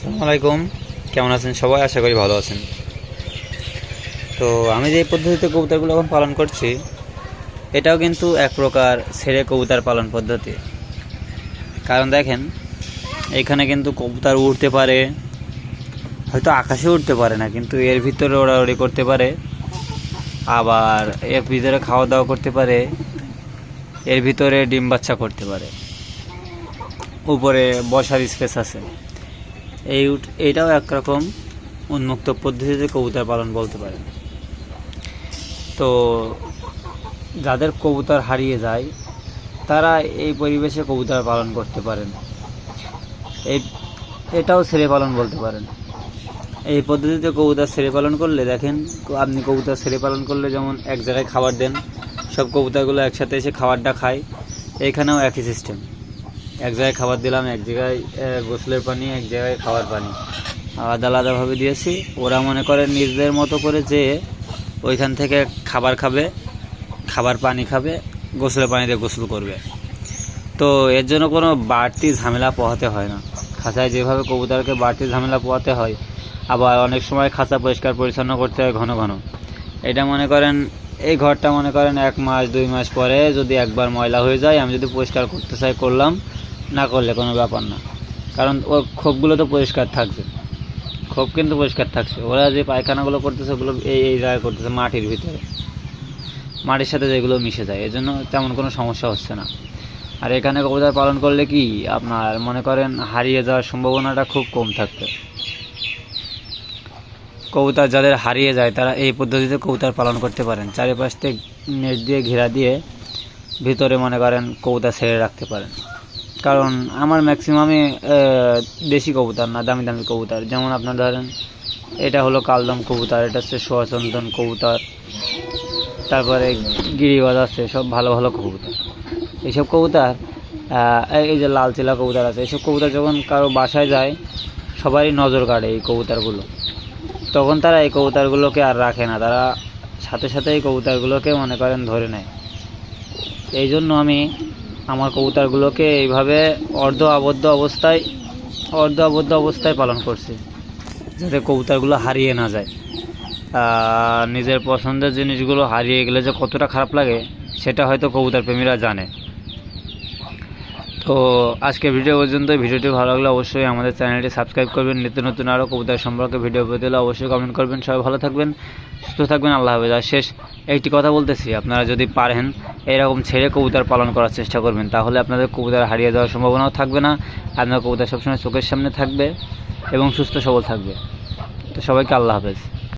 আসসালামু আলাইকুম। কেমন আছেন সবাই? আশা করি ভালো আছেন। তো আমি যে পদ্ধতিতে কবুতরগুলো এখন পালন করছি, এটাও কিন্তু এক প্রকার ছেড়ে কবুতর পালন পদ্ধতি। কারণ দেখেন, এখানে কিন্তু কবুতর উড়তে পারে, হয়তো আকাশে উঠতে পারে না, কিন্তু এর ভিতরে ওড়াউড়ি করতে পারে, আবার এর ভিতরে খাওয়া দাওয়া করতে পারে, এর ভিতরে ডিম বাচ্চা করতে পারে। উপরে বসার স্পেস আছে। এই এইটাও একরকম উন্মুক্ত পদ্ধতিতে কবুতর পালন বলতে পারেন তো যাদের কবুতর হারিয়ে যায়, তারা এই পরিবেশে কবুতর পালন করতে পারেন। এই এটাও ছেড়ে পালন বলতে পারেন। এই পদ্ধতিতে কবুতর ছেড়ে পালন করলে দেখেন, আপনি কবুতর ছেড়ে পালন করলে যেমন এক জায়গায় খাবার দেন, সব কবুতরগুলো একসাথে এসে খাবারটা খায় এইখানেও একই সিস্টেম এক জায়গায় খাবার দিলাম, এক জায়গায় গোসলের পানি, এক জায়গায় খাবার পানি। আলাদা আলাদাভাবে দিয়েছি। ওরা মনে করে নিজেদের মতো করে যে ওইখান থেকে খাবার খাবে, খাবার পানি খাবে, গোসলের পানিতে গোসল করবে। তো এর জন্য কোনো বাড়তি ঝামেলা পোহাতে হয় না। খাঁচায় যেভাবে কবুতরকে বাড়তি ঝামেলা পোহাতে হয়, আবার অনেক সময় খাঁচা পরিষ্কার পরিচ্ছন্ন করতে হয় ঘন ঘন। এটা মনে করেন, এই ঘরটা মনে করেন এক মাস, দুই মাস পরে যদি একবার ময়লা হয়ে যায়, আমি যদি পরিষ্কার করতে চাই, করলাম না করলে কোনো ব্যাপার না। কারণ ও খোপগুলো তো পরিষ্কার থাকছে। খোপ কিন্তু পরিষ্কার থাকছে। ওরা যে পায়খানাগুলো করতেছে, ওগুলো এই এই জায়গায় করতেছে মাটির ভিতরে। মাটির সাথে যেগুলো মিশে যায় এজন্য তেমন কোনো সমস্যা হচ্ছে না। আর এখানে কবুতর পালন করলে কি? আপনার মনে করেন হারিয়ে যাওয়ার সম্ভাবনাটা খুব কম থাকবে। কবুতর যাদের হারিয়ে যায়, তারা এই পদ্ধতিতে কবুতর পালন করতে পারেন। চারিপাশ থেকে নেট দিয়ে ঘেরা দিয়ে ভিতরে মনে করেন কবুতর ছেড়ে রাখতে পারেন। কারণ আমার ম্যাক্সিমামে দেশি কবুতর না, দামি দামি কবুতর। যেমন আপনার ধরেন, এটা হলো কালদম কবুতর, এটা হচ্ছে সোয়াচন্দন কবুতর, তারপরে গিরিবাজ আছে, সব ভালো ভালো কবুতর। এইসব কবুতর এই- যে লাল চিলা কবুতর আছে, এইসব কবুতর যখন কারও বাসায় যায়, সবারই নজর কাড়ে এই কবুতরগুলো। তখন তারা এই কবুতরগুলোকে আর রাখে না, তারা সাথে সাথে এই কবুতরগুলোকে মনে করেন ধরে নেয়। এই জন্য আমি আমার কবুতরগুলোকে এইভাবে অর্ধ আবদ্ধ অবস্থায়, অর্ধ আবদ্ধ অবস্থায় পালন করছি, যাতে কবুতরগুলো হারিয়ে না যায়। নিজের পছন্দের জিনিসগুলো হারিয়ে গেলে যে কতটা খারাপ লাগে, সেটা হয়তো কবুতর প্রেমীরা জানে। তো আজকে ভিডিও পর্যন্ত ভিডিওটি ভালো লাগলে অবশ্যই আমাদের চ্যানেলটি সাবস্ক্রাইব করবেন। নিত্য নতুন আরও কবুতর সম্পর্কে ভিডিও পেতে হলে অবশ্যই কমেন্ট করবেন। সবাই ভালো থাকবেন, সুস্থ থাকবেন। আল্লাহ হাফেজ। আর শেষ একটি কথা বলতেছি, আপনারা যদি পারেন এরকম ছেড়ে কবুতর পালন করার চেষ্টা করবেন। তাহলে আপনাদের কবুতর হারিয়ে যাওয়ার সম্ভাবনাও থাকবে না, আপনার কবুতর সবসময় চোখের সামনে থাকবে এবং সুস্থ সবল থাকবে। তো সবাইকে আল্লাহ হাফেজ।